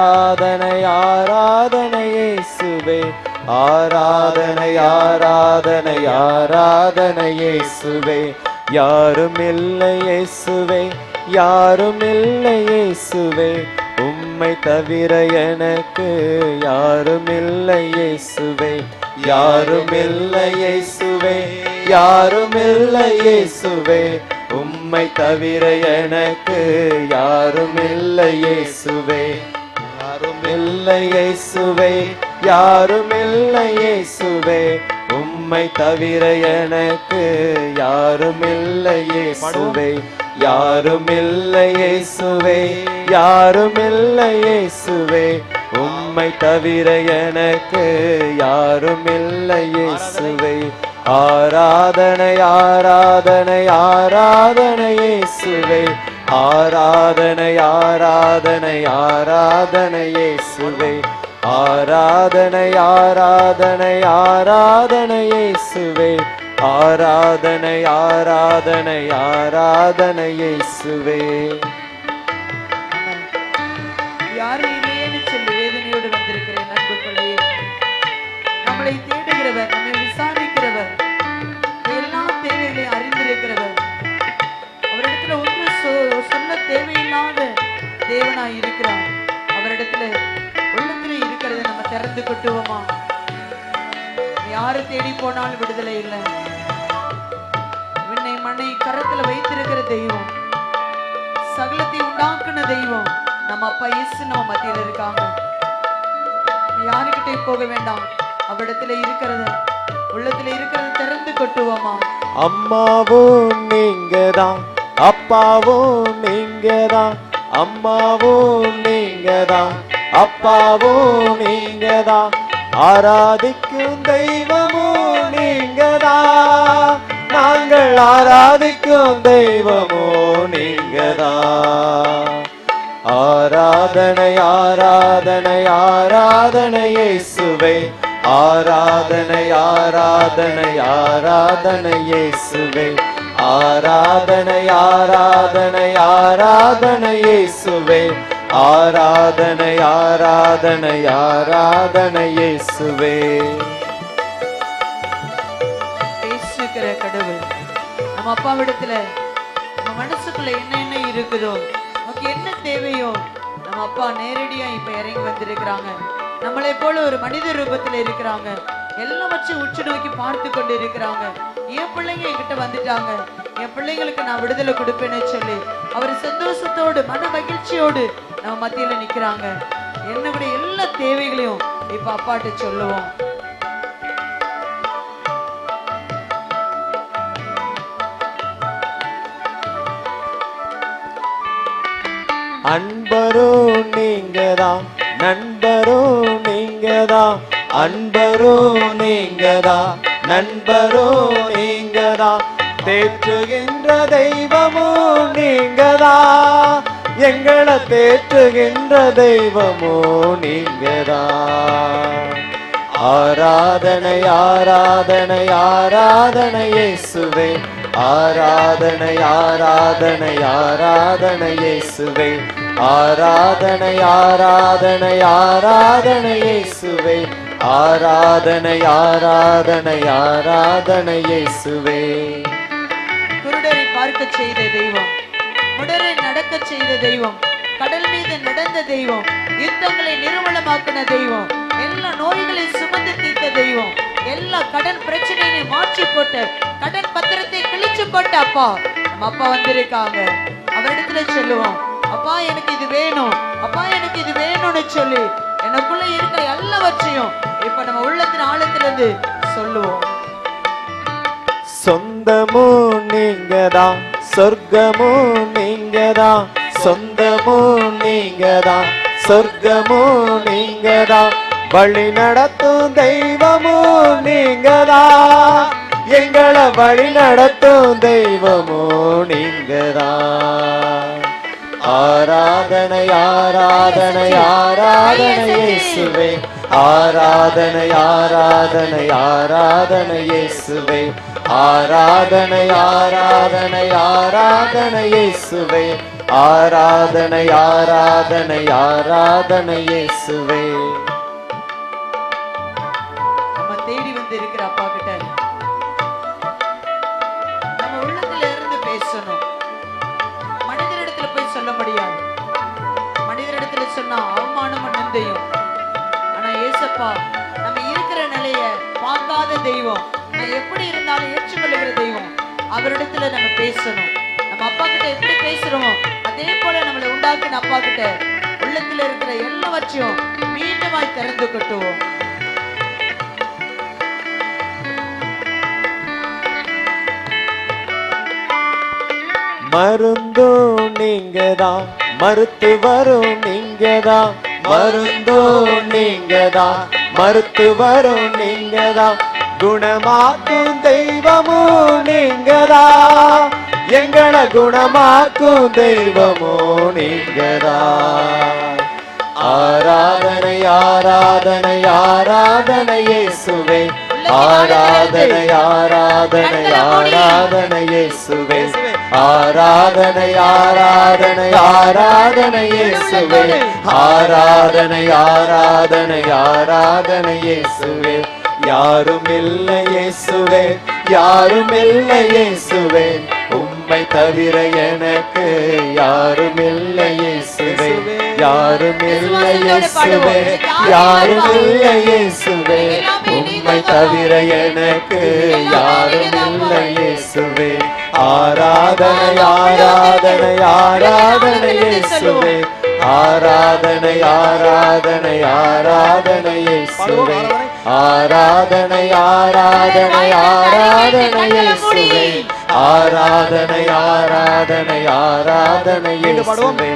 ஆராதனை ஆராதனை இயேசுவே. ஆராதனை ஆராதனை ஆராதனை இயேசுவே. யாரும் இல்லை இயேசுவே யாரும் இல்லை இயேசுவே. உம்மை தவிர எனக்கு யாரும் இல்லை இயேசுவே. யாரும் இல்லை இயேசுவே யாரும் இல்லை இயேசுவே. உம்மை தவிர எனக்கு யாரும் இல்லை இயேசுவே. இல்லையே சுவை யாரும் இல்லையே சுவை உம்மை தவிர எனக்கு யாரும் இல்லையே சுவை யாரும் இல்லையே சுவை யாரும் இல்லையே சுவை உம்மை தவிர எனக்கு யாரும் இல்லையே சுவை ஆராதனை ஆராதனை ஆராதனையே சுவை ஆராதனை ஆராதனை ஆராதனையே இயேசுவே. ஆராதனை ஆராதனை ஆராதனையே இயேசுவே. ஆராதனை ஆராதனை ஆராதனையே சுவே யாரும் இல்லையேன்னு சொல்லி வேதனையோடு வந்திருக்கிறேன் அன்பு நம்மளை தேடுகிறவர் நம்மை விசாரிக்கிறவர் அவரிடத்துல உள்ளத்திலே இருக்கிறத நம்ம திறந்து கொட்டுவோமா? யாரு தேடி போனாலும் விடுதலை இல்லை. விண்ணை மண்ணை கரத்துல வைத்திருக்கிற தெய்வம் சகலத்தை உண்டாக்குன தெய்வம் நம்ம அப்பா இயேசு நம்ம மத்தியில இருக்காங்க. யாருக்கிட்டே போக வேண்டாம். அவ்விடத்துல இருக்கிறத உள்ளத்துல இருக்கிறத திறந்து கொட்டுவோமா? அம்மாவும் நீங்க தான் அப்பாவும் நீங்க தான் அம்மாவும் நீங்க தான் அப்பாவும் நீங்கதான் ஆராதிக்கும் தெய்வமும் நீங்கதான் நாங்கள் ஆராதிக்கும் தெய்வமும் நீங்கதான் ஆராதனை ஆராதனை ஆராதனையை சுவை ஆராதனை ஆராதனை ஆராதனையை சுவை ஆராதனை ஆராதனை ஆராதனையை சுவை ஆராதனை ஆராதனை ஆராதனை இயேசுவே. பேசுகிற கடவுள் நம்ம அப்பாவிடத்துல நம்ம மனசுக்குள்ள என்ன என்ன இருக்குதோ நமக்கு என்ன தேவையோ நம்ம அப்பா நேரடியா இப்ப இறங்கி வந்திருக்கிறாங்க. நம்மளை போல ஒரு மனித ரூபத்துல இருக்கிறாங்க. எல்லாம் வச்சு உற்று நோக்கி பார்த்து கொண்டு இருக்கிறாங்க என் பிள்ளைங்க என்கிட்ட வந்துட்டாங்க. என் பிள்ளைங்களுக்கு நான் விடுதலை கொடுப்பேன்னு சொல்லி அவர் சந்தோஷத்தோடு மன மகிழ்ச்சியோடு நம்ம மத்தியில நிக்கிறாங்க. என்னுடைய எல்லா தேவைகளையும் இப்ப அப்பாட்ட சொல்லுவோம். அன்பரோ நீங்கதான் நண்பரோ நீங்கதான் அன்பரோ நீங்கதான் நண்பரோ நீங்கதான் தேற்றுகின்ற தெய்வமும் நீங்கதா? எங்களை தேற்றுகின்ற தெய்வமோ நீங்கதா? ஆராதனை ஆராதனை ஆராதனையே சுவை ஆராதனை ஆராதனை ஆராதனையே சுவை ஆராதனை ஆராதனை ஆராதனையே சுவை ஆராதனை ஆராதனை ஆராதனையே சுவை குருடரை செய்த தெய்வம். முடரை நடக்க செய்த தெய்வம். கடல் மீது நடந்த தெய்வம். யுத்தங்களை நிர்மலமாக்கின தெய்வம். எல்லா நோய்களை சுமந்து தீர்த்த தெய்வம். எல்லா கடன் பிரச்சனையை மாற்றி போட்ட கடன் பத்திரத்தை கிழிச்சு போட்ட அப்பா. நம்ம அப்பா வந்திருக்காங்க. அவரிடத்துல சொல்லுவோம் அப்பா எனக்கு இது வேணும். அப்பா எனக்கு இது வேணும்னு சொல்லி எனக்குள்ள இருக்கிற எல்லாவற்றையும் இப்ப நம்ம உள்ளத்தின் ஆழத்திலிருந்து சொல்லுவோம். சொந்தமும் நீங்கதான். சொர்க்கமும் நீங்கதான் சொந்தமும் நீங்கதான் சொர்க்கமும் நீங்கதான் வழி நடத்தும் தெய்வமும் நீங்கதான் எங்களை வழி நடத்தும் தெய்வமும் நீங்கதான் ஆராதனை ஆராதனை ஆராதனையே சுவை ஆராதனை ஆராதனை ஆராதனையே சுவை ஆராதனை ஆராதனை ஆராதனை இயேசுவே. ஆராதனை ஆராதனை ஆராதனை இயேசுவே. நம்ம தேடி வந்து இருக்கிற அப்பா கிட்ட. நம்ம உள்ளத்துல இருந்து பேசணும். மனிதரிடத்துல போய் சொல்ல முடியாது. மனிதரிடத்துல சொன்னா அவமானமும் நிந்தையும். ஆனா ஏசப்பா நம்ம இருக்கிற நிலைய பார்க்காத தெய்வம். எப்படி இருந்தாலும் ஏற்றுக்கொள்ளுகிற தெய்வம். அவரிடத்துல நம்ம பேசணும். நம்ம அப்பா கிட்ட எப்படி பேசுறோமோ அதே போல நம்மளை உண்டாக்கின அப்பா கிட்ட உள்ளத்துல இருக்கிற எல்லாவற்றையும் மீண்டுமாய் திறந்து கட்டுவோம். மருந்தும் நீங்கதான் மருத்துவரும் நீங்கதான். மருந்தும் நீங்கதான் மருத்துவரும் நீங்கதான். குணமாக்கும் தெய்வமும் நீங்கதா? எங்களை குணமாக்கும் தெய்வமும் நீங்கதா? ஆராதனை ஆராதனை ஆராதனையே சுவை ஆராதனை ஆராதனை ஆராதனையே சுவை ஆராதனை ஆராதனை ஆராதனையே சுவே ஆராதனை ஆராதனை ஆராதனையே சுவே யாரும் இல்லை இயேசுவே யாரும் இல்லை இயேசுவே. உம்மை தவிர எனக்கு யாரும் இல்லை இயேசுவே. யாரும் இல்லை இயேசுவே. யாரும் இல்லை இயேசுவே. உம்மை தவிர எனக்கு யாரும் இல்லை இயேசுவே. ஆராதனை ஆராதனை ஆராதனை இயேசுவே. ஆராதனை ஆராதனை ஆராதனை இயேசுவே. ஆராதனை ஆராதனை ஆராதனை இயேசுவே ஆராதனை ஆராதனை. ஆராதனை இயேசுவே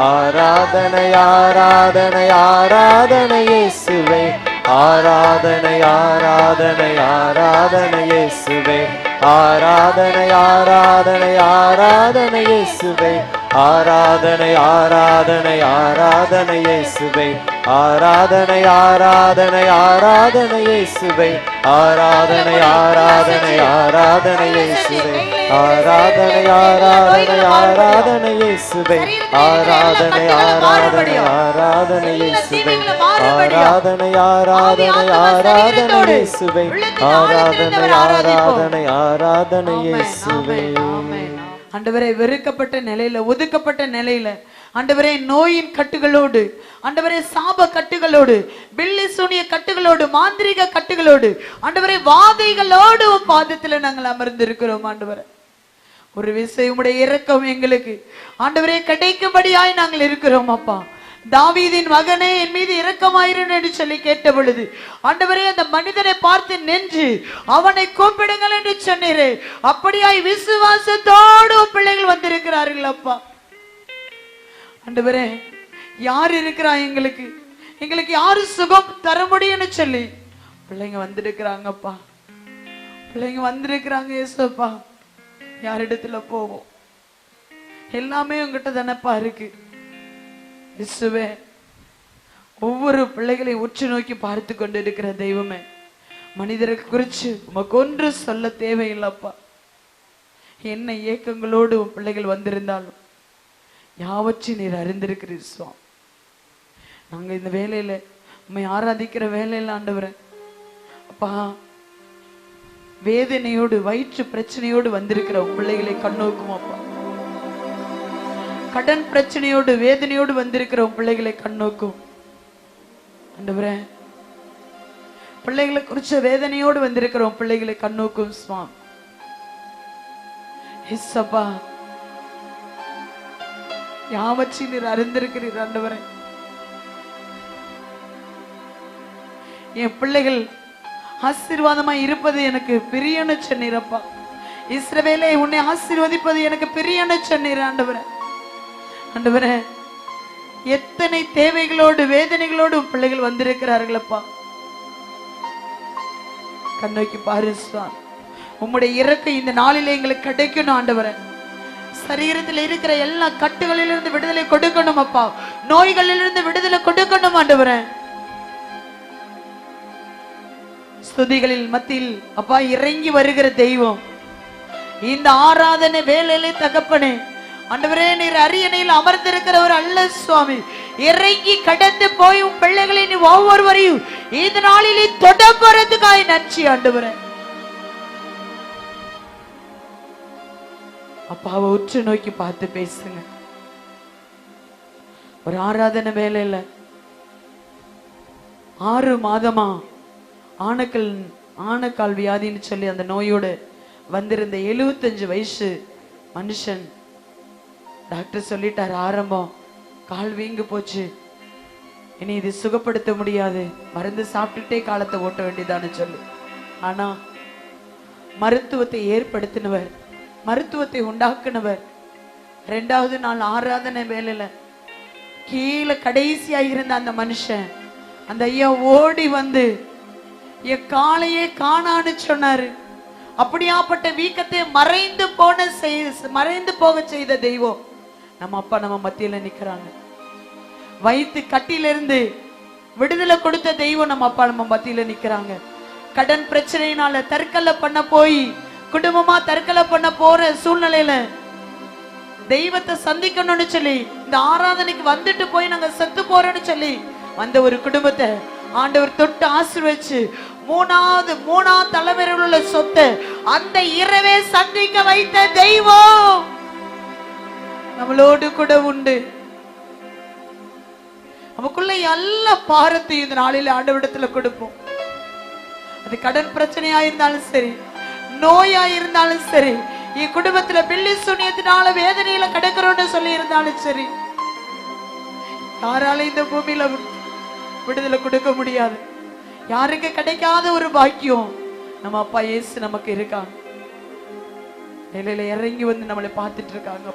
ஆராதனை ஆராதனை ஆராதனை இயேசுவே ஆராதனை ஆராதனை ஆராதனை இயேசுவே ஆராதனை ஆராதனை ஆராதனை இயேசுவே ஆராதனை ஆராதனை ஆராதனை இயேசுவே ஆராதனை ஆராதனை ஆராதனை இயேசுவே. ஆராதனை ஆராதனை ஆராதனை இயேசுவே. ஆராதனை ஆராதனை ஆராதனை இயேசுவே. ஆராதனை ஆராதனை ஆராதனை இயேசுவே. ஆராதனை ஆராதனை ஆராதனை இயேசுவே. ஆராதனை ஆராதனை ஆராதனை இயேசுவே. ஆண்டவரே வெறுக்கப்பட்ட நிலையில ஒதுக்கப்பட்ட நிலையில ஆண்டவரே நோயின் கட்டுகளோடு ஆண்டவரே சாப கட்டுகளோடு பில்லி சூனிய கட்டுகளோடு மாந்திரிக கட்டுகளோடு ஆண்டவரே வாதைகளோடு பாதத்தில் பாதத்துல நாங்கள் அமர்ந்திருக்கிறோம் ஆண்டவரை. ஒரு விஷயம் இறக்கம் எங்களுக்கு. ஆண்டவரே கிடைக்கும்படியாய் நாங்கள் இருக்கிறோம் அப்பா. தாவீதின் மகனே என் மீது இரக்கமாயிரும் என்று சொல்லி கேட்ட பொழுது ஆண்டவரே அந்த மனிதனை பார்த்து நின்று அவனை கூப்பிடுங்கள் என்று சொன்னீரே. அப்படியாய் விசுவாசத்தோடு பிள்ளைகள் வந்திருக்கிறார்கள் அப்பா. அண்டவரே யார் இருக்கிறா எங்களுக்கு? எங்களுக்கு யாரு சுகம் தர முடியும்னு சொல்லி. பிள்ளைங்க வந்திருக்கிறாங்கப்பா. பிள்ளைங்க வந்திருக்கிறாங்க ஏசப்பா யாரிடத்துல போவோம்? எல்லாமே உங்ககிட்ட தானப்பா இருக்கு. இசுவே ஒவ்வொரு பிள்ளைகளையும் உற்று நோக்கி பார்த்து கொண்டு இருக்கிற தெய்வமே மனிதரை குறிச்சு உமக்கு ஒன்று சொல்ல தேவையில்லப்பா. என்ன ஏக்கங்களோடு உன் பிள்ளைகள் வந்திருந்தாலும் யாவற்றி நீர் அறிந்திருக்கிறீர் சுவாமி. நாங்க இந்த வேலையில உண்மை ஆராதிக்கிற வேலையில ஆண்டவரே அப்பா வேதனையோடு வயிற்று பிரச்சனையோடு வந்திருக்கிற பிள்ளைகளை கண்ணோக்கும் அப்பா. கடன் பிரச்சனையோடு வேதனையோடு வந்திருக்கிற பிள்ளைகளை கண்ணோக்கும் ஆண்டவரே பிள்ளைகளை குறிச்ச வேதனையோடு வந்திருக்கிற பிள்ளைகளை கண்ணோக்கும் சுவாமி. எஸ்ஸப்பா யாவற்றி நீர் அறிந்திருக்கிறீர் ஆண்டவரே. என் பிள்ளைகள் ஆசீர்வாதமாய் இருப்பது எனக்கு பிரியனு சொன்னீரப்பா. இஸ்ரவேலே உன்னை ஆசீர்வதிப்பது எனக்கு பிரியனு சொன்னீர் ஆண்டவரே. ஆண்டவரே எத்தனை தேவைகளோடு வேதனைகளோடு பிள்ளைகள் வந்திருக்கிறார்களப்பா. கண்ணோக்கி பாரு உம்முடைய இறக்கை இந்த நாளிலே எங்களுக்கு கிடைக்கணும் ஆண்டவரே. சரீரத்தில் இருக்கிற எல்லா கட்டுகளிலிருந்து விடுதலை கொடுக்கணும் அப்பா. நோய்களிலிருந்து விடுதலை கொடுக்கணும் ஆண்டவரே. ஸ்துதிகளில் மத்தியில் அப்பா இறங்கி வருகிற தெய்வம். இந்த ஆராதனை வேலையிலே தகப்பனே. ஆண்டவரே நீர் அரியணையில் அமர்ந்திருக்கிறவர் அல்ல சுவாமி. இறங்கி கடந்து போய் உன் பிள்ளைகளை நீ ஒவ்வொருவரையும் இந்த நாளிலே தொடர்புறதுக்காக நன்றி ஆண்டவரே. அப்பாவை உற்று நோக்கி பார்த்து பேசுங்க. ஒரு ஆராதனை வேலையில ஆறு மாதமா ஆனக்கல் ஆனக்கால் வியாதின்னு சொல்லி அந்த நோயோடு வந்திருந்த எழுபத்தஞ்சு வயசு மனுஷன் டாக்டர் சொல்லிட்டார் ஆரம்பம் கால் வீங்கு போச்சு. இனி இது சுகப்படுத்த முடியாது. மருந்து சாப்பிட்டுட்டே காலத்தை ஓட்ட வேண்டியதான்னு சொல்லு. ஆனா மருத்துவத்தை ஏற்படுத்தினவர் மருத்துவத்தை உண்டாக்குனவர். ரெண்டாவது நாள் ஆராதனை வேலையில கீழே கடைசியா இருந்த அந்த மனுஷன் அந்த ஐயா ஓடி வந்து என் காலையே காணான்னு சொன்னாரு. அப்படியாப்பட்ட வீக்கத்தை மறைந்து போன செய்- மறைந்து போக செய்த தெய்வம். நம்ம அப்பா நம்ம மத்தியில நிக்கிறாங்க. வயிற்று கட்டிலிருந்து விடுதலை கொடுத்த தெய்வம் நம்ம அப்பா நம்ம மத்தியில நிக்கிறாங்க. கடன் பிரச்சனையினால தற்கொலை பண்ண போய் குடும்பமா தற்கொலை பண்ண போற சூழ்நிலையில தெய்வத்தை சந்திக்கணும்னு சொல்லி இந்த ஆராதனைக்கு வந்துட்டு போய் நாங்க செத்து போறோம்னு சொல்லி வந்த ஒரு குடும்பத்தை ஆண்டவர் தொட்டு ஆசிர்வச்சு மூணாவது மூணாவது தலைமுறையில் உள்ள சொத்தை அந்த இரவே சந்திக்க வைத்த தெய்வம். நம்மளோடு கூட உண்டு. நமக்குள்ள எல்லா பாரத்தையும் இந்த நாளில ஆண்டவரிடத்துல கொடுப்போம். அது கடன் பிரச்சனையா இருந்தாலும் சரி நோயா இருந்தாலும் சரி என் குடும்பத்துல பில்லி சூனியத்தினால வேதனையில கிடக்கிறோம்னு சொல்லி இருந்தாலும் சரி யாரால இந்த பூமியில விடுதலை கொடுக்க முடியாது. யாருக்கு கிடைக்காத ஒரு பாக்கியம் நம்ம அப்பா இயேசு நமக்கு இருக்காங்க. நிலையில இறங்கி வந்து நம்மளை பார்த்துட்டு இருக்காங்க.